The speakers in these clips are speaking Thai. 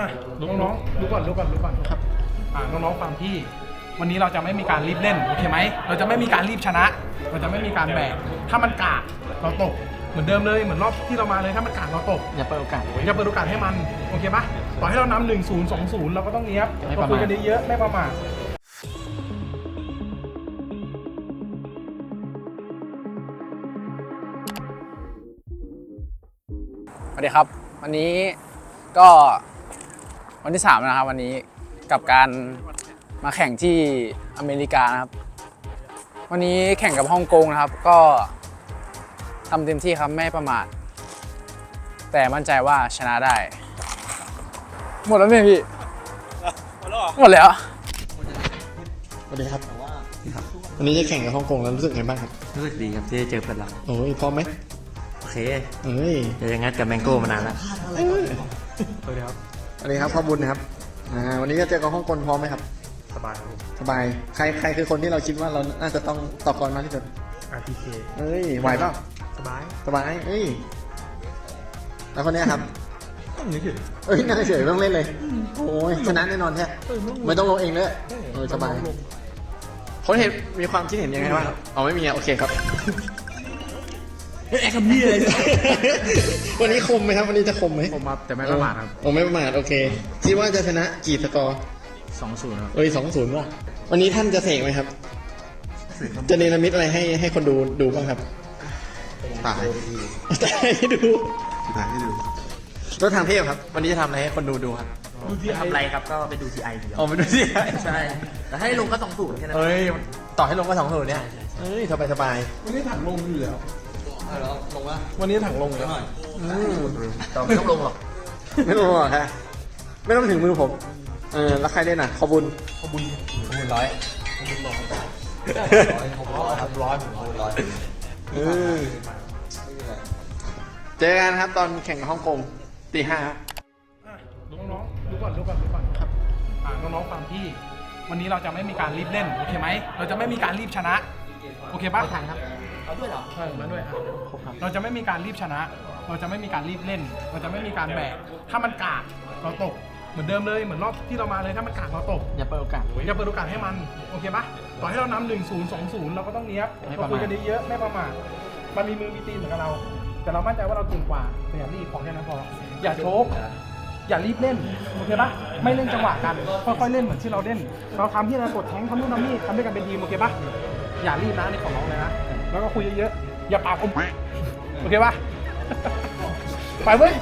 อะน้องๆรู้ก่อนรู้ก่อนรู้ก่อนครับอ่าน้องๆฟังพี่ วันนี้เราจะไม่มีการรีบเล่นโอเคไหมเราจะไม่มีการรีบชนะ เราจะไม่มีการแบกถ้ามันกากเราตกเหมือนเดิมเลยเหมือนรอบที่เรามาเลยถ้ามันกากเราตกอย่าเปิดโอกาส อย่าเปิดโอกาสให้มันโอเคปะต่อให้เรานำหนึ่งศูนย์สองศูนย์เราก็ต้องเนี้ยบไม่ปเราระมาท คุยกันเยอะๆไม่ประมาทสวัสดีครับ วันนี้ก็ วันที่สามแล้วนะครับวันนี้กับการมาแข่งที่อเมริกานะครับ วันนี้แข่งกับฮ่องกงนะครับ ก็ทำเต็มที่ครับไม่ประมาทแต่มั่นใจว่าชนะได้ หมดแล้วไหมพี่หมดแล้วสวัสดีครับวันนี้จะแข่งกับฮ่องกงแล้วรู้สึกไงบ้างครับรู้สึกดีครับที่ได้เจอเพื่อนรักโอ้ยพร้อมไหมโอเคเอ้ยจะยังงัดกับแมงโก้มานานแล้วสวัสดีครับ สวัสดีครับพ่อบุญนะครับอ่าวันนี้จะเจอกับฮ่องกงพร้อมไหมครับ สบายครับสบาย ใครใครคือคนที่เราคิดว่าเราน่าจะต้องตอบก่อนมากที่สุด RPK เอ้ยไหวเปล่าสบายสบายเอ้ยแล้วคนเนี้ยครับ ต้องนึกถึง เอ้ยนั่งเฉยๆไม่ต้องเล่นเลย โอ้ยชนะแน่นอนแท้ไม่ต้องลงเองเลยเออสบายคนเห็นมีความคิดเห็นยังไงบ้างครับอ๋อไม่มีอะโอเคครับ ไอ้คำนี้เลยวันนี้คมไหมครับ วันนี้จะคมไหมผมครับแต่ไม่ประมาทครับผมไม่ประมาทโอเคคิดว่าจะชนะกี่สกอร์สองศูนย์ครับเอ้ยสองศูนย์ว่ะวันนี้ท่านจะเสกไหมครับ จะเนรมิตอะไรให้ให้คนดูดูบ้างครับตายตายให้ดูตายให้ดูแล้วทางเทพครับ วันนี้จะทำอะไรให้คนดูดูครับทำไรครับก็ไปดูทีไอเดียวออกไปดูสิใช่แต่ให้ลงก็สองศูนย์แค่นั้นเอ้ยต่อให้ลงก็สองศูนย์เนี่ยเอ้ยสบายสบายวันนี้ถังลงอยู่แล้ว ลงว่าวันนี้ถังลงแล้วแต่ไม่ต้องลงหรอกไม่ต้องหรอกค่ะไม่ต้องถึงมือผม เออแล้วใครเล่นอะขอบุญขบุญร้อยเออเจอกันครับตอนแข่งกับฮ่องกงตีห้าครับอะน้องๆรู้ก่อนรู้ก่อนรู้ก่อนครับอ่าน้องๆฟังพี่ วันนี้เราจะไม่มีการรีบเล่น โอเคไหม เราจะไม่มีการรีบชนะ โอเคปะทันครับ เอาด้วยเหรอใช่มาด้วยอะเราจะไม่มีการรีบชนะ เราจะไม่มีการรีบเล่น เราจะไม่มีการแบก ถ้ามันกากเราตก เหมือนเดิมเลย เหมือนรอบที่เรามาเลย ถ้ามันกากเราตก อย่าเปิดโอกาส อย่าเปิดโอกาสให้มัน โอเคปะต่อให้เรานำหนึ่งศูนย์สองศูนย์เราก็ต้องเนี้ยบไม่ปเราระมาท คุยกันเยอะๆไม่ประมาท มันมีมือมีตีนเหมือนกับเรา แต่เรามั่นใจว่าเราเก่งกว่าแต่อย่ารีบของแค่นั้นพอ อย่าโชก อย่ารีบเล่นโอเคปะไม่เล่นจังหวะกันค่อยๆเล่นเหมือนที่เราเล่น เราทำที่เรากดแทงทำนู่นทำนี่ทำด้วยกันเป็นทีมโอเคปะ อย่ารีบนะในของน้องเลยนะ แล้วก็คุยเยอะๆ อย่าปากอมโอเคปะไปเว้ย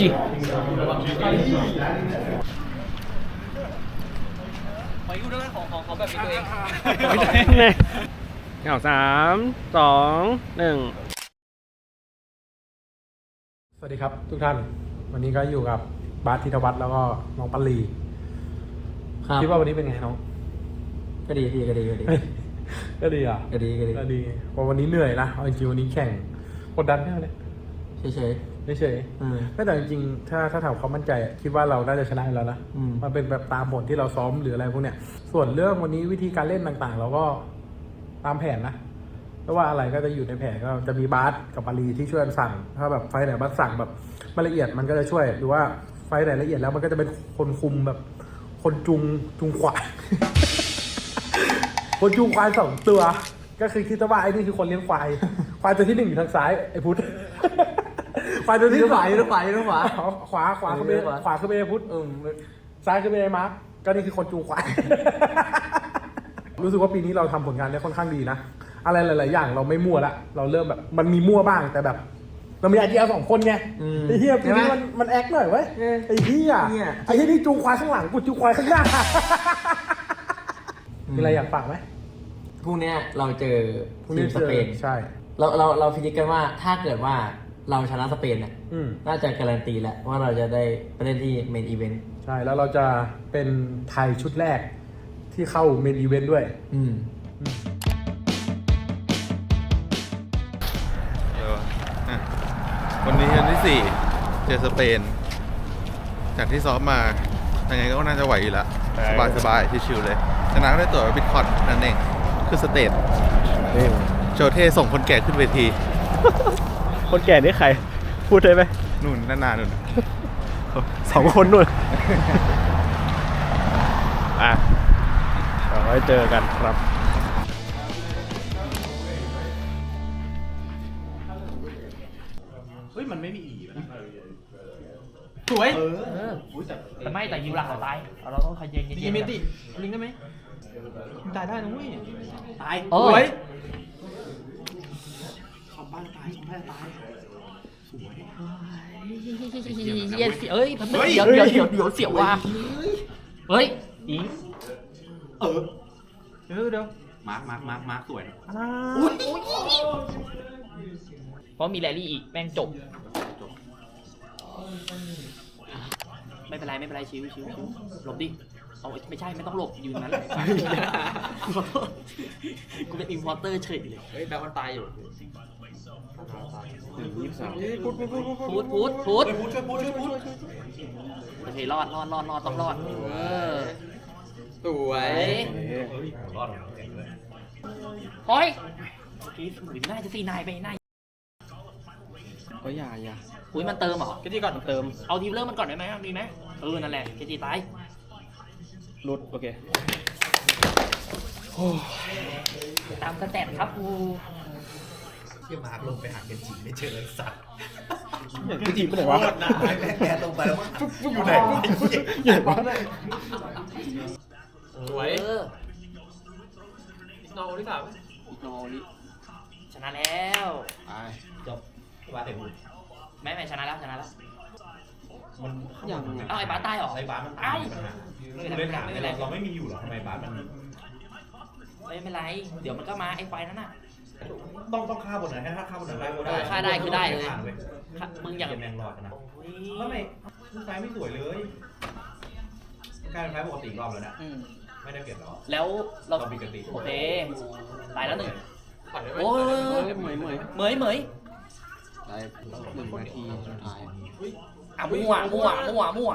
จีจีแถวสามสองหนึ่งสวัสดีครับทุกท่าน วันนี้ก็อยู่กับบาสธิตวัฒน์แล้วก็น้องปัลลีครับคิดว่าวันนี้เป็นไงน้องก็ดีพี่ก็ดีก็ดีเฮ้ยก็ดีอะก็ดีก็ดีก็ดีเพราะวันนี้เหนื่อยนะเอาจริงๆวันนี้แข่งกดดันแค่ไหนเฉย เฉยๆเออๆไม่แต่จริงๆถ้าถ้าถามความมั่นใจอะคิดว่าเราน่าจะชนะอยู่แล้วนะอืม มันเป็นแบบตามผลที่เราซ้อมหรืออะไรพวกเนี้ย ส่วนเรื่องวันนี้วิธีการเล่นต่างๆ เราก็ตามแผนนะไม่ว่าอะไรก็จะอยู่ในแผนก็จะมีบาสกับปารีที่ช่วยกันสั่ง ถ้าแบบไฟล์ไหนบาสสั่งแบบไม่ละเอียดมันก็จะช่วย หรือว่าไฟล์ไหนละเอียดแล้วมันก็จะเป็นคนคุมแบบ คนจุงจุงขวาย คนจูงควายสองตัว ก็คือคิดว่าไอ้นี่คือคนเลี้ยงควาย ควายตัวที่หนึ่งอยู่ทางซ้ายไอ้พุทธ ควายตัวที่อยู่สขอวางอยู่ขวาอยู่ขวาอ๋อขวาขวาคือเบขวาขวาคือเบพุทธเออซ้ายคือเบมาร์กก็นี่คือคนจูงควายรู้สึกว่าปีนี้เราทำผลงานได้ค่อนข้างดีนะ อะไรหลาย ๆ อย่างเราไม่มั่วละ เราเริ่มแบบมันมีมั่วบ้างแต่แบบเรามีไอเดียสองคนไงไอ้เฮียปีนี้มันมันแอคหน่อยเว้ยไอ้เฮียไอ้เฮียนี่จูงควายข้างหลังกูจูงควายข้างหน้ามีอะไรอยากฝากไหมพรุ่งเนี้ยเราเจอพรุ่งทีนี้มสเจอเปนใช่ เราเราเราพิจิตกันว่าถ้าเกิดว่า เราชนะสเปนเนี่ยอืม น่าจะการันตีแล้วว่าเราจะได้ไปเล่นที่เมนอีเวนต์ใช่ แล้วเราจะเป็นไทยชุดแรกที่เข้าเมนอีเวนต์ด้วย อืม เดี๋ยวอะวันนี้วันที่สี่เจอสเปน จากที่ซ้อมมายังไงก็น่าจะไหวอยู่แล้วสบายสบายๆชิวๆเลยชนะก็ได้ตั๋วบิตคอนนั่นเอง คือสเตทโจเท่ส่งคนแก่ขึ้นเวที คนแก่นี่ใคร พูดได้ไหมนู่นนานๆนู่นสองคนนู่น อะเราไว้เจอกันครับเฮ้ยมันไม่มีอีสวยเออแต่ไม่แต่ยิวหลักเราตายเราต้องขยันเย็นๆมีมิติลิงได้ไหมตายได้นะเว้ยตาย เออสวยเย็นเอ้ยพันเดี๋ยวเดี๋ยวเดี๋ยวเดี๋ยวเสียวว่ะเฮ้ยอิงเออเดี๋ยวเดี๋ยวมาร์คมาร์คมาร์คมาร์คสวยเพราะมีแรลลี่อีกแม่งจบไม่เป็นไรไม่เป็นไรชิวชิวชิวหลบดิเอาไม่ใช่ไม่ต้องหลบยืนนั้นแหละขอโทษกูเป็นอินพอร์เตอร์เฉยเลยเฮ้ยแปลว่าตายอยู่ พูดพูดพูดพูดช่วยพูดช่วยพูดโอเครอดรอดรอดรอดต้องรอดเออสวยเฮ้ยเฮ้ยกีสมุยน่าจะซีนายไปนายก็อย่าอย่าอุ้ยมันเติมเหรอ ก็ที่ก่อนเติม เอาทีมเริ่มมันก่อนได้ไหมมีไหมเออนั่นแหละเกจีตายรุดโอเค ตามสแตทครับกู อย่างที่ทีมไปไหนวะอยู่ไหนอยู่สวยเออโนที่สามโนลิชนะแล้วจบว่าเต็มไม่ไม่ชนะแล้วชนะแล้วอย่างเอ้าไอ้บาสตายเหรอไอ้บาสมันตายไม่เป็นไรไม่เป็นไรเราไม่มีอยู่หรอทำไมบาสมันไม่เป็นไร เดี๋ยวมันก็มาไอ้ไฟนั่นน่ะ ต้องต้องฆ่าบนไหนให้ถ้าฆ่าบนไหนได้ก็เอได้อฆ่าได้คือได้เลย ฆ่าว้ค่ะมึงอย่างเก็บแมงรอดนะโอ้ยแล้วไม่ผู้ชายไม่สวยเลยกลายเป็นไฟปกติอีกรอบแล้วนะอืมไม่ได้เปลี่ยนหรอแล้วเราเราปกติโอเคตายแล้วหนึ่งโอ้โอ้ยยเหมยเหมยเหมยเหมยได้หนึ่งนาทีสุดท้ายอะมั่วมั่วมั่วมั่ว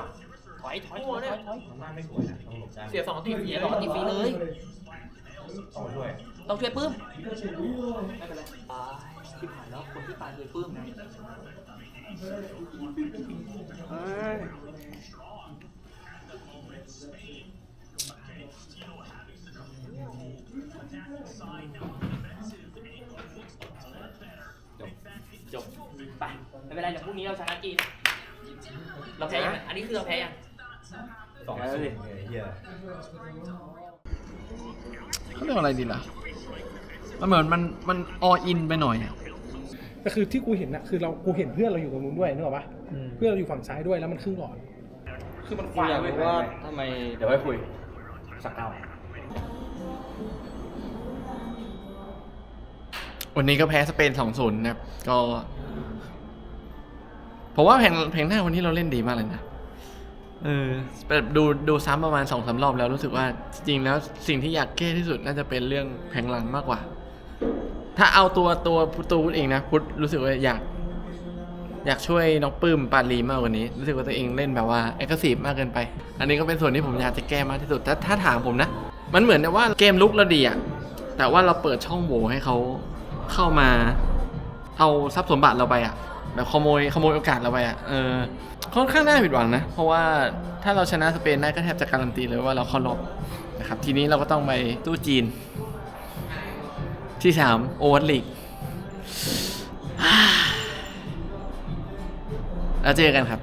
ถอยถอยถอยถอยถอยหน้าไม่สวยนะต้องหลบได้เสียสองทีเสียสองทีฟรีเลยต้องมาช่วย ต้องช่วยปื้มไม่เป็นไรตายที่ผ่านแล้วคนที่ตายคือปื้มนะจบไปไม่เป็นไรเดี๋ยวพรุ่งนี้เราชนะจีนเราแพ้ยังอันนี้คือเราแพ้ยังสองศูนย์เฮียเขาเรียกอะไรดีล่ะ มันเหมือนมันมันออินไปหน่อยอะก็คือที่กูเห็นน่ะคือเรากูเห็นเพื่อนเราอยู่ตรงนู้นด้วยนึกออกปะเพื่อนเราอยู่ฝั่งซ้ายด้วยแล้วมันครึ่งหลอดคือมันควายเว้ยว่าทำไมเดี๋ยวไว้คุย สักเอาวันนี้ก็แพ้สเปน2-0นะครับ ก็ผมว่าแผงแผงหน้าวันนี้เราเล่นดีมากเลยนะเออแบบดูดูซ้ำประมาณสองสารอบแล้วรู้สึกว่าจริงๆแล้วสิ่งที่อยากแก้ที่สุดน่าจะเป็นเรื่องแผงหลังมากกว่า ถ้าเอาตัวตัวตัวพุทธเองนะพุทธรู้สึกว่าอยากอยากช่วยน้องปื้มปาลีมากกว่านี้ รู้สึกว่าตัวเองเล่นแบบว่าเอ็กซ์ซีฟมากเกินไป อันนี้ก็เป็นส่วนที่ผมอยากจะแก้มากที่สุดถ้าถ้าถามผมนะ มันเหมือนกับว่าเกมลุกเราดีอะแต่ว่าเราเปิดช่องโหว่ให้เขาเข้ามาเอาทรัพย์สมบัติเราไปอะแบบขโมยขโมยโอกาสเราไปอะเออค่อนข้างน่าผิดหวังนะ เพราะว่าถ้าเราชนะสเปนได้ก็แทบจะการันตีเลยว่าเราเข้ารอบนะครับทีนี้เราก็ต้องไปตู้จีน ที่สามโอวัตลีกแล้วเจอกันครับ